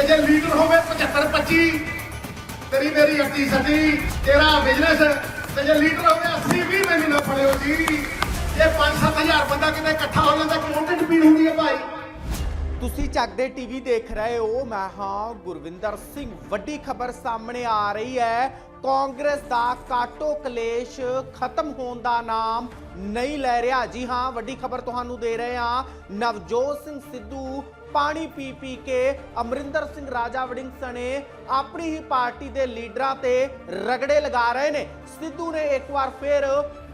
ਤੇ ਜੇ ਲੀਡਰ ਹੋਵੇ 75 25 ਤੇਰੀ ਮੇਰੀ 28 ਸੱਤੀ ਤੇਰਾ ਬਿਜ਼ਨਸ। ਤੇ ਜੇ ਲੀਡਰ ਹੋਵੇ 80 20 ਮੈਨੂੰ ਨਾ ਫੜਿਓ ਜੀ। ਜੇ 5-7000 ਬੰਦਾ ਕਿਤੇ ਇਕੱਠਾ ਹੋ ਜਾਂਦਾ ਕਿਉਂ ਢਿੱਡ ਹੁੰਦੀ ਹੈ ਭਾਈ। ਤੁਸੀਂ ਚੱਕਦੇ ਟੀਵੀ ਦੇਖ ਰਹੇ ਹੋ, ਮੈਂ ਹਾਂ ਗੁਰਵਿੰਦਰ ਸਿੰਘ। ਵੱਡੀ ਖਬਰ ਸਾਹਮਣੇ ਆ ਰਹੀ ਹੈ। ਕਾਂਗਰਸ ਦਾ ਕਾਟੋ ਕਲੇਸ਼ ਖਤਮ ਹੋਣ ਦਾ ਨਾਮ ਨਹੀਂ ਲੈ ਰਿਹਾ। ਜੀ ਹਾਂ, ਵੱਡੀ ਖਬਰ ਤੁਹਾਨੂੰ ਦੇ ਰਹੇ ਹਾਂ। ਨਵਜੋਤ ਸਿੰਘ ਸਿੱਧੂ ਪਾਣੀ ਪੀ ਪੀ ਕੇ ਅਮਰਿੰਦਰ ਸਿੰਘ ਰਾਜਾ ਵੜਿੰਗ ਸਣੇ ਆਪਣੀ ਹੀ ਪਾਰਟੀ ਦੇ ਲੀਡਰਾਂ ਤੇ ਰਗੜੇ ਲਗਾ ਰਹੇ ਨੇ। ਸਿੱਧੂ ਨੇ ਇੱਕ ਵਾਰ ਫਿਰ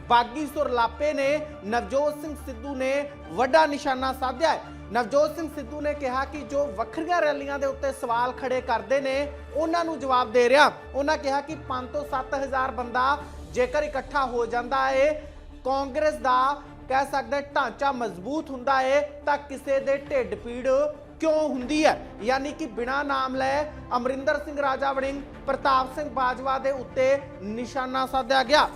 ਬਾਗੀ ਸੁਰ ਨੇ। ਨਵਜੋਤ ਸਿੰਘ ਸਿੱਧੂ ਨੇ ਵੱਡਾ ਨਿਸ਼ਾਨਾ ਸਾਧਿਆ ਹੈ। ਨਵਜੋਤ ਸਿੰਘ ਸਿੱਧੂ ਨੇ ਕਿਹਾ ਕਿ ਜੋ ਵੱਖਰੀਆਂ ਰੈਲੀਆਂ ਦੇ ਉੱਤੇ ਸਵਾਲ ਖੜੇ ਕਰਦੇ ਨੇ, ਉਹਨਾਂ ਨੂੰ ਜਵਾਬ ਦੇ ਰਿਹਾ। ਉਹਨਾਂ ਕਿਹਾ ਕਿ 5 ਤੋਂ 7000 ਬੰਦਾ ਜੇਕਰ ਇਕੱਠਾ ਹੋ ਜਾਂਦਾ ਏ, ਕਾਂਗਰਸ ਦਾ ਕਹਿ ਸਕਦੇ ਢਾਂਚਾ ਮਜ਼ਬੂਤ ਹੁੰਦਾ ਹੈ ਤਾਂ ਕਿਸੇ ਦੇ ਢਿੱਡ ਪੀੜ ਕਿਉਂ ਹੁੰਦੀ ਹੈ? ਯਾਨੀ ਕਿ ਬਿਨਾ ਨਾਮ ਲੈ ਅਮਰਿੰਦਰ ਸਿੰਘ ਰਾਜਾ ਵੜਿੰਗ ਪ੍ਰਤਾਪ ਸਿੰਘ ਬਾਜਵਾ ਦੇ ਉੱਤੇ ਨਿਸ਼ਾਨਾ ਸਾਧਿਆ ਗਿਆ।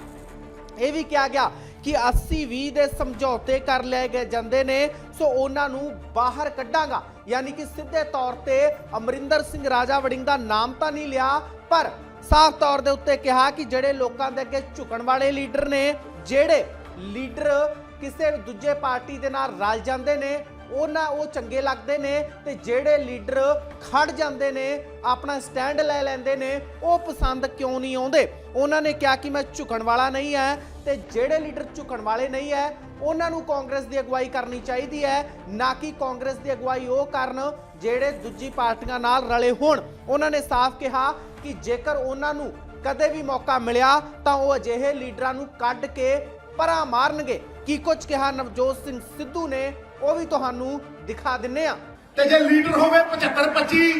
ਇਹ ਵੀ ਕਿਹਾ ਗਿਆ ਕਿ 80 20 ਦੇ ਸਮਝੌਤੇ ਕਰ ਲਏ ਗਏ ਜਾਂਦੇ ਨੇ, ਸੋ ਉਹਨਾਂ ਨੂੰ ਬਾਹਰ ਕੱਢਾਂਗਾ। ਯਾਨੀ ਕਿ ਸਿੱਧੇ ਤੌਰ ਤੇ ਅਮਰਿੰਦਰ ਸਿੰਘ ਰਾਜਾ ਵੜਿੰਗ ਦਾ ਨਾਮ ਤਾਂ ਨਹੀਂ ਲਿਆ, ਪਰ ਸਾਫ਼ ਤੌਰ ਦੇ ਉੱਤੇ ਕਿਹਾ ਕਿ ਜਿਹੜੇ ਲੋਕਾਂ ਦੇ ਅੱਗੇ ਝੁਕਣ ਵਾਲੇ ਲੀਡਰ ਨੇ, ਜਿਹੜੇ ਲੀਡਰ ਕਿਸੇ ਦੂਜੇ ਪਾਰਟੀ ਦੇ ਨਾਲ ਰਲ ਜਾਂਦੇ ਨੇ, ਉਹਨਾਂ ਉਹ ਚੰਗੇ ਲੱਗਦੇ ਨੇ ਤੇ ਜਿਹੜੇ ਲੀਡਰ ਖੜ ਜਾਂਦੇ ਨੇ, ਆਪਣਾ ਸਟੈਂਡ ਲੈ ਲੈਂਦੇ ਨੇ, ਉਹ ਪਸੰਦ ਕਿਉਂ ਨਹੀਂ ਆਉਂਦੇ? ਉਹਨਾਂ ਨੇ ਕਿਹਾ ਕਿ ਮੈਂ ਝੁਕਣ ਵਾਲਾ ਨਹੀਂ ਹੈ ਤੇ ਜਿਹੜੇ ਲੀਡਰ ਝੁਕਣ ਵਾਲੇ ਨਹੀਂ ਹੈ ਉਹਨਾਂ ਨੂੰ ਕਾਂਗਰਸ ਦੀ ਅਗਵਾਈ ਕਰਨੀ ਚਾਹੀਦੀ ਹੈ ਨਾ ਕਿ ਕਾਂਗਰਸ ਦੀ ਅਗਵਾਈ ਉਹ ਕਰਨ ਜਿਹੜੇ ਦੂਜੀ ਪਾਰਟੀਆਂ ਨਾਲ ਰਲੇ ਹੋਣ। ਉਹਨਾਂ ਨੇ ਸਾਫ਼ ਕਿਹਾ ਕਿ ਜੇਕਰ ਉਹਨਾਂ ਨੂੰ ਕਦੇ ਵੀ ਮੌਕਾ ਮਿਲਿਆ ਤਾਂ ਉਹ ਅਜਿਹੇ ਲੀਡਰਾਂ ਨੂੰ ਕੱਢ ਕੇ ਪਰਾਂ ਮਾਰਨਗੇ। ਕੀ ਕੁਝ ਕਿਹਾ ਨਵਜੋਤ ਸਿੰਘ ਸਿੱਧੂ ਨੇ, ਉਹ ਵੀ ਤੁਹਾਨੂੰ ਦਿਖਾ ਦਿੰਨੇ ਆ। ਤੇ ਜੇ ਲੀਡਰ ਹੋਵੇ 75 25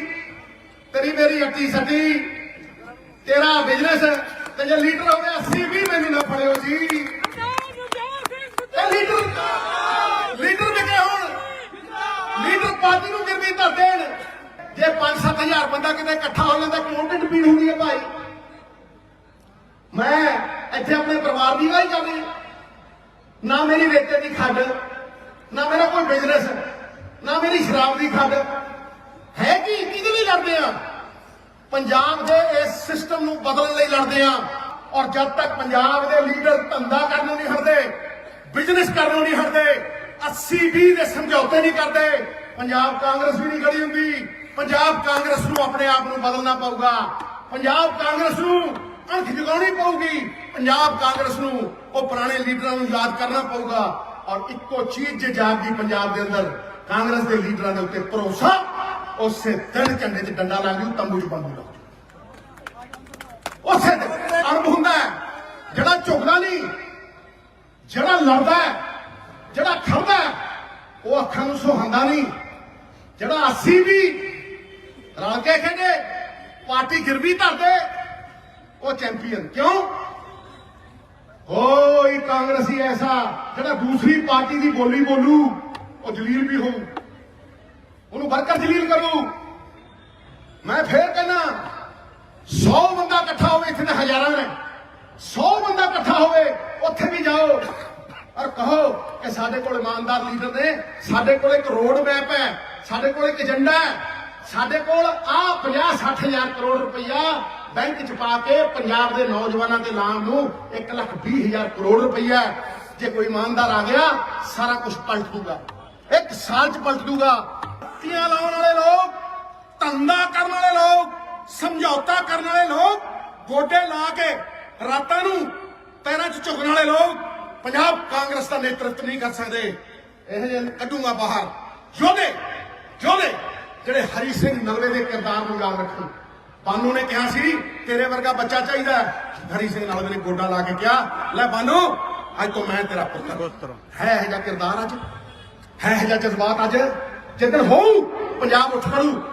ਤੇਰੀ ਮੇਰੀ 28 ਸੱਤੀ ਤੇਰਾ ਬਿਜ਼ਨਸ, ਤੇ ਜੇ ਲੀਡਰ ਹੋਵੇ 80 20 ਮੈਨੂੰ ਨਾ ਫੜਿਓ ਜੀ। ਇਹ ਲੀਡਰ ਲੀਡਰ ਵਿਕੇ ਹੁਣ? ਲੀਡਰ ਪਾਰਟੀ ਨੂੰ ਗਿਰਵੀ ਧਰ ਦੇਣ। ਜੇ 5-7000 ਬੰਦਾ ਕਿਤੇ ਇਕੱਠਾ ਹੋ ਜਾਂਦਾ ਕਿਉਂ ਪੀੜ ਹੁੰਦੀ ਹੈ ਭਾਈ। ਮੈਂ ਇੱਥੇ ਆਪਣੇ ਪਰਿਵਾਰ ਦੀ ਗੱਲ ਕਰ ਨਾ ਮੇਰੀ ਰੇਤੇ ਦੀ ਖੱਡ, ਨਾ ਮੇਰਾ ਕੋਈ ਬਿਜ਼ਨਸ ਨਾ ਮੇਰੀ ਸ਼ਰਾਬ ਦੀ ਖੱਡ। ਹੈ ਕੀ? ਕਿਹਦੇ ਲਈ ਲੜਦੇ ਆ ਪੰਜਾਬ ਦੇ ਇਸ ਸਿਸਟਮ ਨੂੰ ਬਦਲਣ ਲਈ ਲੜਦੇ ਆ ਔਰ ਜਦ ਤੱਕ ਪੰਜਾਬ ਦੇ ਲੀਡਰ ਧੰਦਾ ਕਰਨ ਨੂੰ ਨਹੀਂ ਹਟਦੇ ਬਿਜ਼ਨਸ ਕਰਨ ਨੂੰ ਨਹੀਂ ਹਟਦੇ 80 20 ਦੇ ਸਮਝੌਤੇ ਨਹੀਂ ਕਰਦੇ, ਪੰਜਾਬ ਕਾਂਗਰਸ ਵੀ ਨਹੀਂ ਖੜੀ ਹੁੰਦੀ। ਪੰਜਾਬ ਕਾਂਗਰਸ ਨੂੰ ਆਪਣੇ ਆਪ ਨੂੰ ਬਦਲਣਾ ਪਊਗਾ। ਪੰਜਾਬ ਕਾਂਗਰਸ ਨੂੰ ਅਣਖ ਜਗਾਉਣੀ ਪਊਗੀ। ਪੰਜਾਬ ਕਾਂਗਰਸ ਨੂੰ ਉਹ ਪੁਰਾਣੇ ਲੀਡਰਾਂ ਨੂੰ ਯਾਦ ਕਰਨਾ ਪਊਗਾ। ਔਰ ਇੱਕੋ ਚੀਜ਼ ਜੇ ਜਾਗਦੀ ਪੰਜਾਬ ਦੇ ਅੰਦਰ, ਕਾਂਗਰਸ ਦੇ ਲੀਡਰਾਂ ਦੇ ਉੱਤੇ ਭਰੋਸਾ, ਉਸੇ ਦਿਨ ਝੰਡੇ 'ਚ ਡੰਡਾ ਲਾ ਜੂ ਤੰਬੂ 'ਚ ਬੰਦੂ ਲੱਗ ਉਸੇ ਅਣਬ ਹੁੰਦਾ ਜਿਹੜਾ ਝੁਕਦਾ ਨਹੀਂ, ਜਿਹੜਾ ਲੜਦਾ ਜਿਹੜਾ ਖੜਦਾ ਉਹ ਅੱਖਾਂ ਨੂੰ ਸੁਹਾਂਦਾ ਨਹੀਂ। ਜਿਹੜਾ 80 ਵੀ, ਰਲ ਕੇ ਖੇਡੇ, ਪਾਰਟੀ ਗਿਰਵੀ ਧਰਦੇ ਉਹ ਚੈਂਪੀਅਨ। ਕਿਉਂ? ਹੋਈ ਕਾਂਗਰਸੀ ਐਸਾ, ਜਿਹੜਾ ਦੂਸਰੀ ਪਾਰਟੀ ਦੀ ਬੋਲੀ ਬੋਲੂ, ਉਹ ਜਲੀਲ ਵੀ ਹੋਊ। ਉਹਨੂੰ ਵਰਕਰ ਜਲੀਲ ਕਰੂ। ਮੈਂ ਫੇਰ ਕਹਿੰਦਾ 100 ਬੰਦਾ ਇਕੱਠਾ ਹੋਵੇ, ਇੱਥੇ ਤਾਂ ਹਜ਼ਾਰਾਂ ਨੇ। 100 ਬੰਦਾ ਇਕੱਠਾ ਹੋਵੇ, ਉੱਥੇ ਵੀ ਜਾਓ। ਔਰ ਕਹੋ ਕਿ ਸਾਡੇ ਕੋਲ ਇਮਾਨਦਾਰ ਲੀਡਰ ਨੇ, ਸਾਡੇ ਕੋਲ ਇੱਕ ਰੋਡ ਮੈਪ ਹੈ, ਸਾਡੇ ਕੋਲ ਇੱਕ ਏਜੰਡਾ ਹੈ, ਸਾਡੇ ਕੋਲ ਆ 50 60 ਹਜ਼ਾਰ ਕਰੋੜ ਰੁਪਈਆ ਬੈਂਕ ਚ ਪਾ ਕੇ ਪੰਜਾਬ ਦੇ ਨੌਜਵਾਨਾਂ ਦੇ ਨਾਮ ਨੂੰ 1 ਲੱਖ 20 ਹਜ਼ਾਰ ਕਰੋੜ ਰੁਪਈਆ ਜੇ ਕੋਈ ਇਮਾਨਦਾਰ ਆ ਗਿਆ, ਸਾਰਾ ਕੁਝ ਪਲਟ ਦੂਗਾ। ਇੱਕ ਸਾਲ ਚ ਪਲਟ ਦੂਗਾ। ਤੀਆਂ ਲਾਉਣ ਵਾਲੇ ਲੋਕ, ਧੰਦਾ ਕਰਨ ਵਾਲੇ ਲੋਕ, ਸਮਝੌਤਾ ਕਰਨ ਵਾਲੇ ਲੋਕ, ਗੋਡੇ ਲਾ ਕੇ ਰਾਤਾਂ ਨੂੰ ਪੈਰਾਂ 'ਚ ਝੁਕਣ ਵਾਲੇ ਲੋਕ, ਪੰਜਾਬ ਕਾਂਗਰਸ ਦਾ ਨੇਤਰਤਵ ਨਹੀਂ ਕਰ ਸਕਦੇ। ਇਹ ਜਿਹੇ ਕੱਢੂਗਾ ਬਾਹਰ। ਯੋਧੇ ਯੋਧੇ, ਜਿਹੜੇ ਹਰੀ ਸਿੰਘ ਨਲਵੇ ਦੇ ਕਿਰਦਾਰ ਨੂੰ ਯਾਦ ਰੱਖਣ। ਬਾਨੂ ਨੇ ਕਿਹਾ ਸੀ ਤੇਰੇ ਵਰਗਾ ਬੱਚਾ ਚਾਹੀਦਾ। ਹਰੀ ਸਿੰਘ ਨਲਵੇ ਨੇ ਗੋਡਾ ਲਾ ਕੇ ਕਿਹਾ ਲੈ ਬਾਨੂ ਅੱਜ ਤੋਂ ਮੈਂ ਤੇਰਾ ਪੁੱਤਰ। ਹੈ ਇਹ ਜਿਹਾ ਕਿਰਦਾਰ ਅੱਜ ਹੈ ਇਹ ਜਿਹਾ ਜਜ਼ਬਾਤ ਅੱਜ। ਜਿੱਦਣ ਹੋਊ ਪੰਜਾਬ ਉੱਠ ਖੜੂ